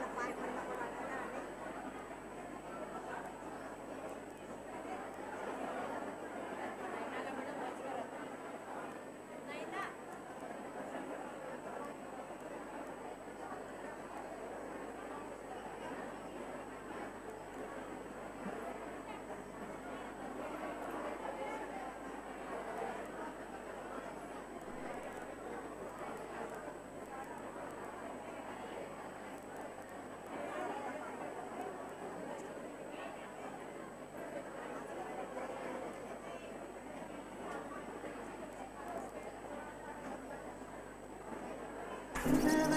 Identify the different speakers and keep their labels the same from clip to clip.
Speaker 1: กลับบ้า
Speaker 2: น Yeah.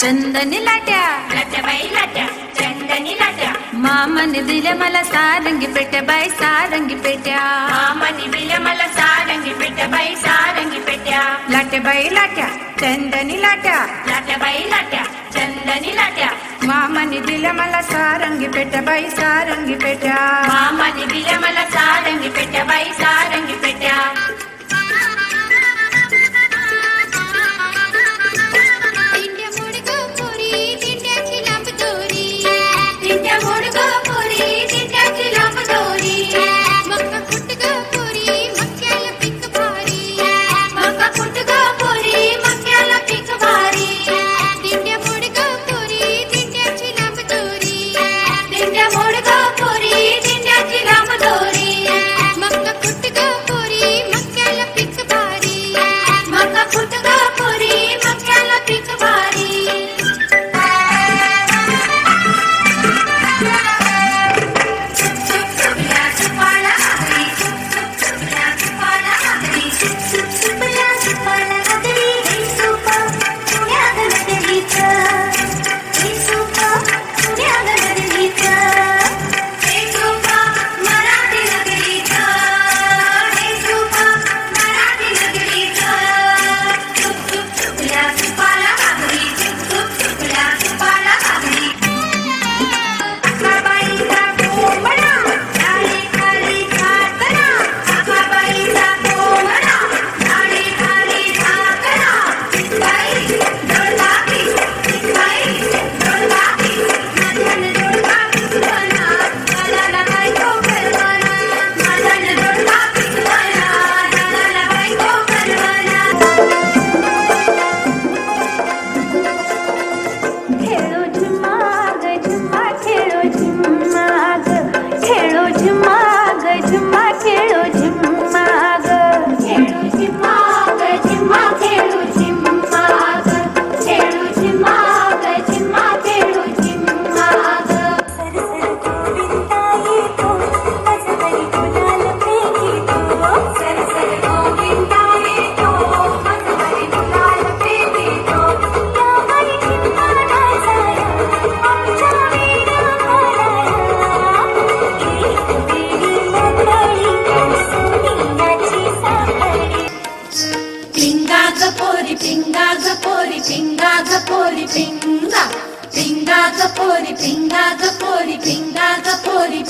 Speaker 2: चंदनी लाट्या
Speaker 1: लटबाई लाट्या चंदनी लाट्या
Speaker 2: मामन दिले मला सारंगी पेट्या बाई सारंगी पेट्या
Speaker 1: मामन दिले मला सारंगी पेट्या बाई सारंगी पेट्या
Speaker 2: लाट्याबाई लाट्या चंदनी लाट्या
Speaker 1: लाट्याबाई लाट्या चंदनी लाट्या మామని దిలమల సారంగి పెట్టబై సారంగి పెట్టా మామని దిలమల సారంగి పెట్టబై సారంగి పెట్టా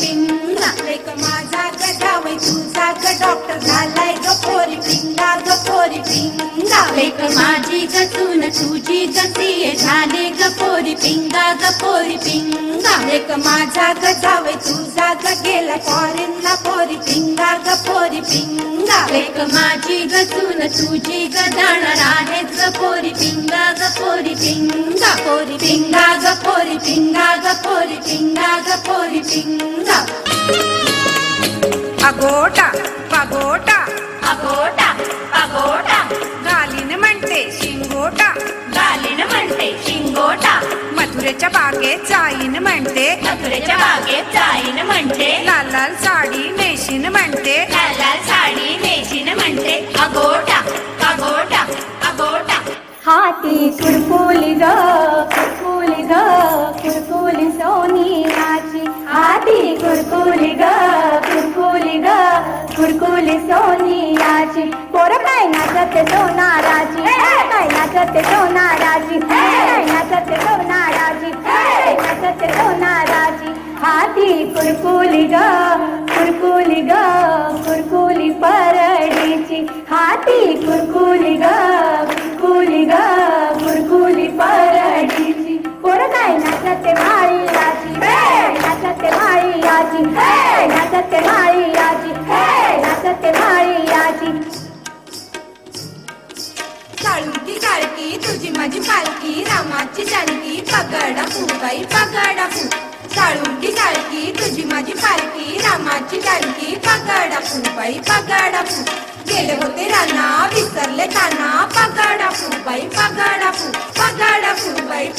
Speaker 1: पिंगा
Speaker 3: लेक माझा गजावय तुझा ग डॉक्टर झालाय ग पोरी पिंगा ग पोरी पिंगा
Speaker 1: लेक माझी गचून तुझी गतीये झाले ग पोरी पिंगा ग पोरी पिंगा
Speaker 3: लेक माझा गजावय तुझा ग गेला फॉरेनला पोरी पिंगा ग पोरी पिंगा
Speaker 1: लेक माझी गचून तुझी ग जाणार आहेच ग पोरी पिंगा ग पोरी पिंगा
Speaker 3: पोरी पिंगा ग पोरी पिंगा ग पोरी पिंगा ग पोरी पिंगा अगोटा पगोटा.
Speaker 1: अगोटा अगोटा
Speaker 3: गालीन म्हणते शिंगोटा.
Speaker 1: गालीन म्हणते शिंगोटा.
Speaker 3: मथुरेच्या बागेत जाईन म्हणते
Speaker 1: मथुरेच्या बागेत जाईन म्हणते
Speaker 3: लाल लाल साडी नेशीन म्हणते
Speaker 1: लाल लाल साडी नेशीन म्हणते अगोटा अगोटा अगोटा
Speaker 4: हाती कुरकुली ग काय नाचते सोनाराची काय नाचते सोनाराची काय नाचते सोनाराची हाती कुरकुली ग.
Speaker 3: तुझी माझी पालकी रामाची जानकी पगडा फुबाई पगडा फू काळुकी काळकी तुझी माझी पालकी रामाची जानकी पगडा फुबाई पगडा फू गेले होते राना विसरले काना पगडा फुबाई पगडा फू पगडा फुबाई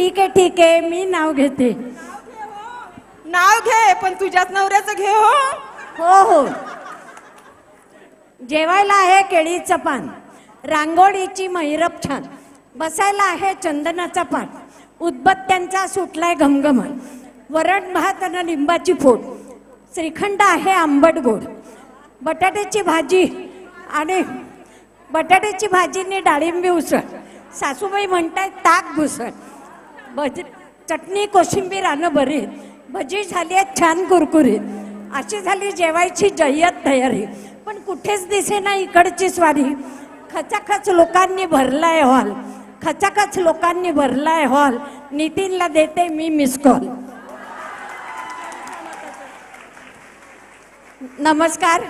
Speaker 2: ठीक आहे ठीक आहे मी नाव घेते.
Speaker 3: नाव घे पण तुझ्याच नवऱ्याचं घे हो.
Speaker 2: हो हो. जेवायला आहे केळीचं पान रांगोळीची मैरप छान बसायला आहे चंदनाचा पान उदबत्त्यांचा सुटलाय घमघमन वरण भात आणि लिंबाची फोड श्रीखंड आहे आंबट गोड बटाट्याची भाजी आणि बटाट्याची भाजीने डाळिंबी उसळ सासूबाई म्हणतायत ताक घुसळ भज चटणी कोशिंबीर आणं बरी. भजी झाली आहेत छान कुरकुरीत. अशी झाली जेवायची जय्यत तयारी. पण कुठेच दिसे ना इकडची स्वारी. खचाखच लोकांनी भरलाय हॉल खचाखच लोकांनी भरलाय हॉल नितीनला देते मी मिस कॉल नमस्कार.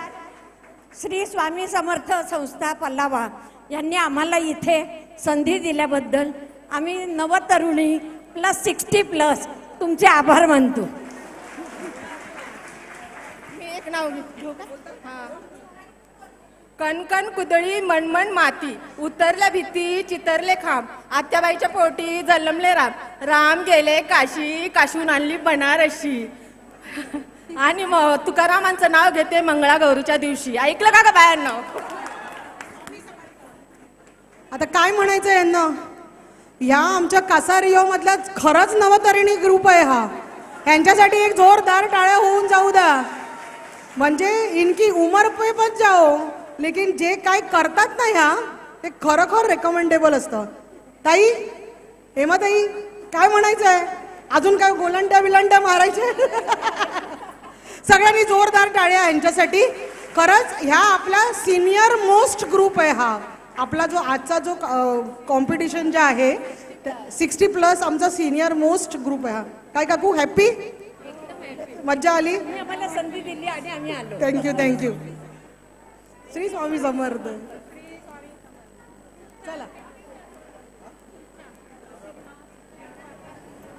Speaker 2: श्री स्वामी समर्थ संस्था पल्लावा यांनी आम्हाला इथे संधी दिल्याबद्दल आम्ही नवतरुणी प्लस सिक्स्टी प्लस तुमचे आभार मानतो.
Speaker 1: मी एक नाव घेऊ हा.
Speaker 5: कणकण कुदळी मणमण माती. उतरल्या भीती चितरले खांब. आत्याबाईच्या पोटी जन्मले राम. राम गेले काशी काशून आणली बनारशी आणि मग तुकारामांचं नाव घेते मंगळागौरीच्या दिवशी. ऐकलं का ग बायांना?
Speaker 6: आता काय म्हणायचं यांना? ह्या आमच्या कासारिओमधला खरंच नवतरिणी ग्रुप आहे हा. यांच्यासाठी एक जोरदार टाळ्या होऊन जाऊ द्या. म्हणजे इनकी उमर पे पण जाओ लेकिन जे काय करतात ना ह्या ते खरोखर रेकमेंडेबल असतं. ताई हेमा ताई काय म्हणायचं आहे अजून काय गोलंड्या बिलंड्या मारायचे? सगळ्यांनी जोरदार टाळ्या यांच्यासाठी. खरंच ह्या आपला सिनियर मोस्ट ग्रुप आहे हा. आपला जो आजचा जो कॉम्पिटिशन जे आहे सिक्स्टी प्लस आमचा सिनियर मोस्ट ग्रुप आहे हा. काय काकू हॅप्पी मज्जा आली?
Speaker 2: आम्हाला संधी दिली आणि आम्ही आलो.
Speaker 6: Thank you thank you Shri Swami Samarth. चला.